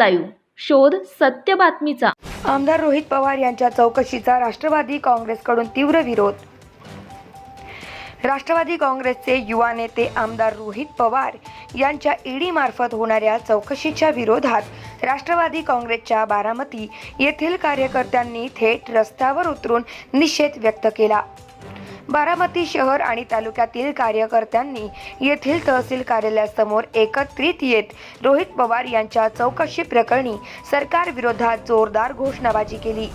Live. शोध सत्य बातमीचा. आमदार रोहित पवार यांच्या चौकशीचा राष्ट्रवादी काँग्रेसकडून तीव्र विरोध. राष्ट्रवादी काँग्रेसचे युवा नेते आमदार रोहित पवार यांच्या ईडी मार्फत होणाऱ्या चौकशीच्या विरोधात राष्ट्रवादी काँग्रेसच्या बारामती येथील कार्यकर्त्यांनी थेट रस्त्यावर उतरून निषेध व्यक्त केला. बारामती शहर आणि तालुक्यातील कार्यकर्त्यांनी येथील तहसील कार्यालयासमोर एकत्रित येत रोहित पवार यांच्या चौकशी प्रकरणी सरकारविरोधात जोरदार घोषणाबाजी केली.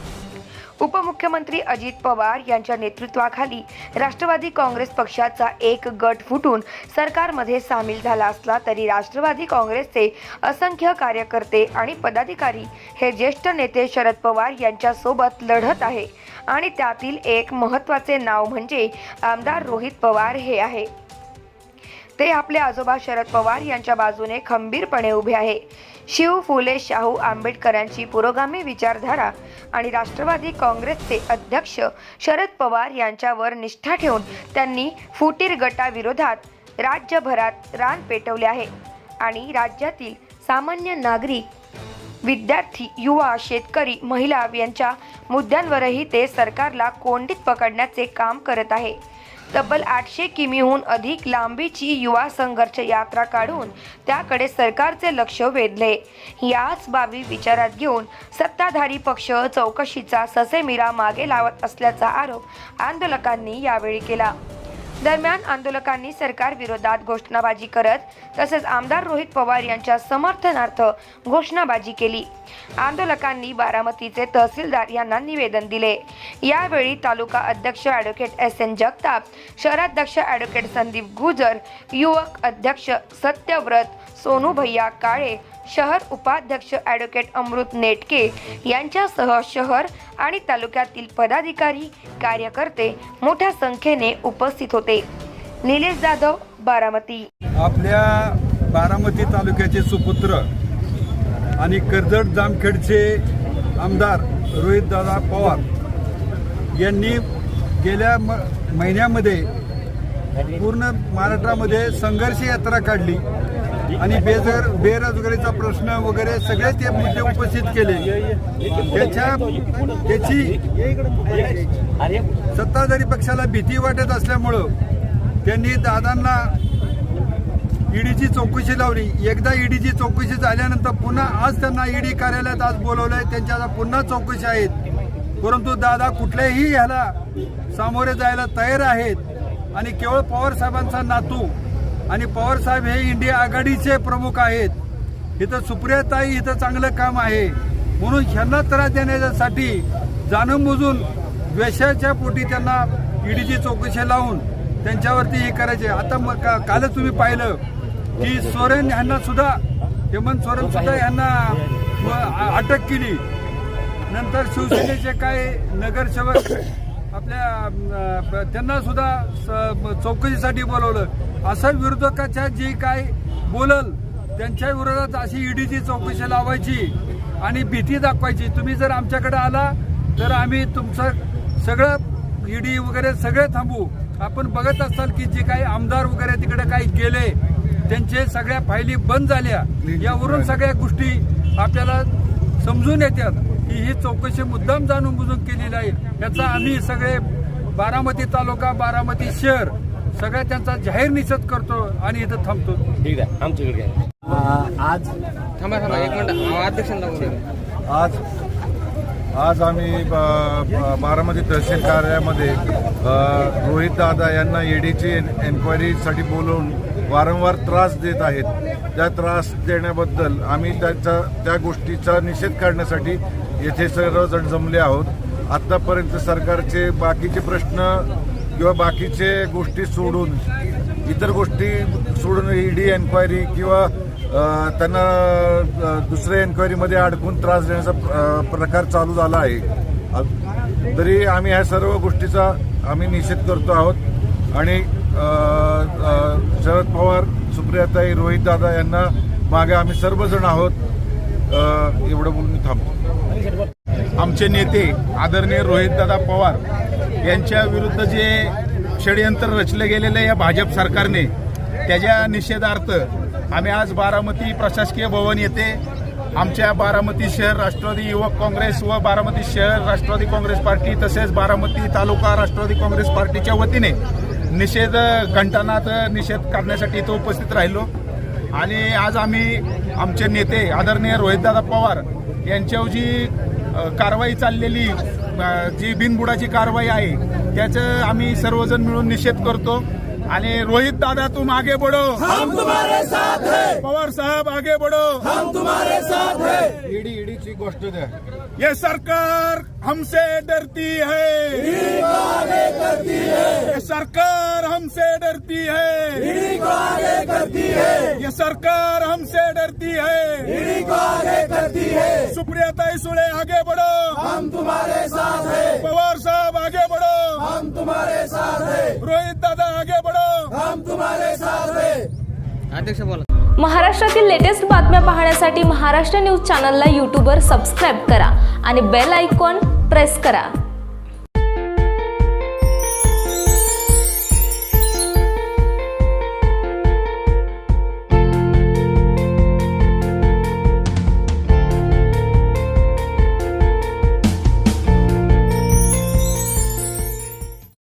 उपमुख्यमंत्री अजित पवार यांच्या नेतृत्वाखाली राष्ट्रवादी काँग्रेस पक्षाचा एक गट फुटून सरकारमध्ये सामील झाला असला तरी राष्ट्रवादी काँग्रेसचे असंख्य कार्यकर्ते आणि पदाधिकारी हे ज्येष्ठ नेते शरद पवार यांच्यासोबत लढत आहे. आणि त्यातील एक महत्त्वाचे नाव म्हणजे आमदार रोहित पवार हे आहे. ते आपले आजोबा शरद पवार यांच्या बाजूने खंबीरपणे उभे आहे. शिव फुले शाहू आंबेडकरांची पुरोगामी विचारधारा आणि राष्ट्रवादी काँग्रेसचे अध्यक्ष शरद पवार यांच्यावर निष्ठा ठेवून त्यांनी फुटीर गटाविरोधात राज्यभरात रान पेटवले आहे आणि राज्यातील सामान्य नागरिक विद्यार्थी युवा शेतकरी महिला यांच्या मुद्द्यांवरही ते सरकारला कोंडीत पकडण्याचे काम करत आहे. तब्बल आठशे किमीहून अधिक लांबीची युवा संघर्ष यात्रा काढून त्याकडे सरकारचे लक्ष वेधले. याच बाबी विचारात घेऊन सत्ताधारी पक्ष चौकशीचा ससेमिरा मागे लावत असल्याचा आरोप आंदोलकांनी यावेळी केला. दरम्यान आंदोलकांनी सरकार विरोधात घोषणाबाजी करत तसेच आमदार रोहित पवार यांच्या समर्थनार्थ घोषणाबाजी केली. आंदोलकांनी बारामतीचे तहसीलदार यांना निवेदन दिले. यावेळी तालुका अध्यक्ष ॲडव्होकेट एस एन जगताप शहराध्यक्ष ॲडव्होकेट संदीप गुजर युवक अध्यक्ष सत्यव्रत सोनू भैया काळे शहर उपाध्यक्ष ॲडव्होकेट अमृत नेटके यांच्यासह शहर आणि तालुक्यातील पदाधिकारी कार्यकर्ते मोठ्या संख्येने उपस्थित होते. निलेश जाधव बारामती. आपल्या बारामती तालुक्याचे सुपुत्र आणि कर्जत जामखेडचे आमदार रोहितदादा पवार यांनी गेल्या म महिन्यामध्ये पूर्ण महाराष्ट्रामध्ये संघर्ष यात्रा काढली. आणि बेजर बेरोजगारीचा प्रश्न वगैरे सगळे ते मुद्दे उपस्थित केले. त्याच्या त्याची सत्ताधारी पक्षाला भीती वाटत असल्यामुळं त्यांनी दादांना ईडीची चौकशी लावली. एकदा ईडीची चौकशी झाल्यानंतर पुन्हा आज त्यांना ईडी कार्यालयात आज बोलवलंय. त्यांच्या आता पुन्हा चौकशी आहेत. परंतु दादा कुठल्याही ह्याला सामोरे जायला तयार आहेत. आणि केवळ पवार साहेबांचा नातू आणि पवार साहेब हे इंडिया आघाडीचे प्रमुख आहेत. इथं सुप्रियाताई इथं चांगलं काम आहे. म्हणून ह्यांना त्रास देण्यासाठी जाणूनबुजून द्वेषाच्या पोटी त्यांना ईडीची चौकशी लावून त्यांच्यावरती हे करायचे. आता मग का- कालच तुम्ही पाहिलं की सोरेन यांना सुद्धा हेमंत सोरेन सुद्धा यांना अटक केली. नंतर शिवसेनेचे काय नगरसेवक आपल्या त्यांना सुद्धा चौकशीसाठी बोलवलं. असं विरोधकाच्या जे काय बोलल त्यांच्या विरोधात अशी ईडीची चौकशी लावायची आणि भीती दाखवायची. तुम्ही जर आमच्याकडे आला तर आम्ही तुमचं सगळं ईडी वगैरे सगळे थांबू. आपण बघत असाल की जे काही आमदार वगैरे तिकडे काही गेले त्यांचे सगळ्या फायली बंद झाल्या. यावरून सगळ्या गोष्टी आपल्याला समजून येतात. की ही चौकशी मुद्दाम जाणून बुजून केलेली आहे. याचा आम्ही सगळे बारामती तालुका बारामती शहर सगळ्या त्यांचा जाहीर निषेध करतो आणि इथं थांबतो. ठीक आहे आमच्याकडे आज थांबा थांबा एक मिनिट. आज आज आम्ही बारामती तहसील कार्यालयामध्ये रोहित दादा यांना ईडीची एन्क्वायरीसाठी बोलवून वारंवार त्रास देत आहेत. त्या त्रास देण्याबद्दल आम्ही त्याचा त्या गोष्टीचा निषेध काढण्यासाठी येथे सर्वजण जमले आहोत. आत्तापर्यंत सरकारचे बाकीचे प्रश्न किंवा बाकीचे गोष्टी सोडून इतर गोष्टी सोडून ईडी एन्क्वायरी किंवा त्यांना दुसऱ्या एन्क्वायरीमध्ये अडकून त्रास देण्याचा प्रकार चालू झाला आहे. तरी आम्ही ह्या सर्व गोष्टीचा आम्ही निषेध करतो आहोत. आणि शरद पवार सुप्रियाताई रोहित दादा यांना मागे आम्ही सर्वजण आहोत. एवढं बोलून थांबतो. आमचे नेते आदरणीय रोहितदादा पवार यांच्या विरुद्ध जे षडयंत्र रचले गेलेले या भाजप सरकारने त्याच्या निषेधार्थ आम्ही आज बारामती प्रशासकीय भवन येथे आमच्या बारामती शहर राष्ट्रवादी युवक काँग्रेस व बारामती शहर राष्ट्रवादी काँग्रेस पार्टी तसेच बारामती तालुका राष्ट्रवादी काँग्रेस पार्टीच्या वतीने निषेध घंटानात निषेध करण्यासाठी इथं उपस्थित राहिलो. आणि आज आम्ही आमचे नेते आदरणीय रोहितदादा पवार यांच्यावर जी कारवाई चाललेली जी बिनबुडाची कारवाई आहे त्याचं आम्ही सर्वजण मिळून निषेध करतो. आणि रोहित दादा तुम आगे बढ़ो. हम तुम्हारे साथ है. पवार साहब आगे बढ़ो. हम तुम्हारे साथ है. ईडी ईडीची गोष्ट द्या. ये सरकार हमसे डरती है. ये सरकार हमसे डरती है. ये सरकार हमसे डरती है. सुप्रिया सुळे आगे बढ़ो। हम तुम्हारे साथ है। पवार साहब आगे बढ़ो। हम तुम्हारे साथ है। रोहित दादा आगे बढ़ो। अध्यक्ष बोला। महाराष्ट्रातील लेटेस्ट बातम्या पाहण्यासाठी महाराष्ट्र न्यूज चॅनलला यूट्यूबवर सबस्क्राईब करा आणि बेल आयकॉन प्रेस करा.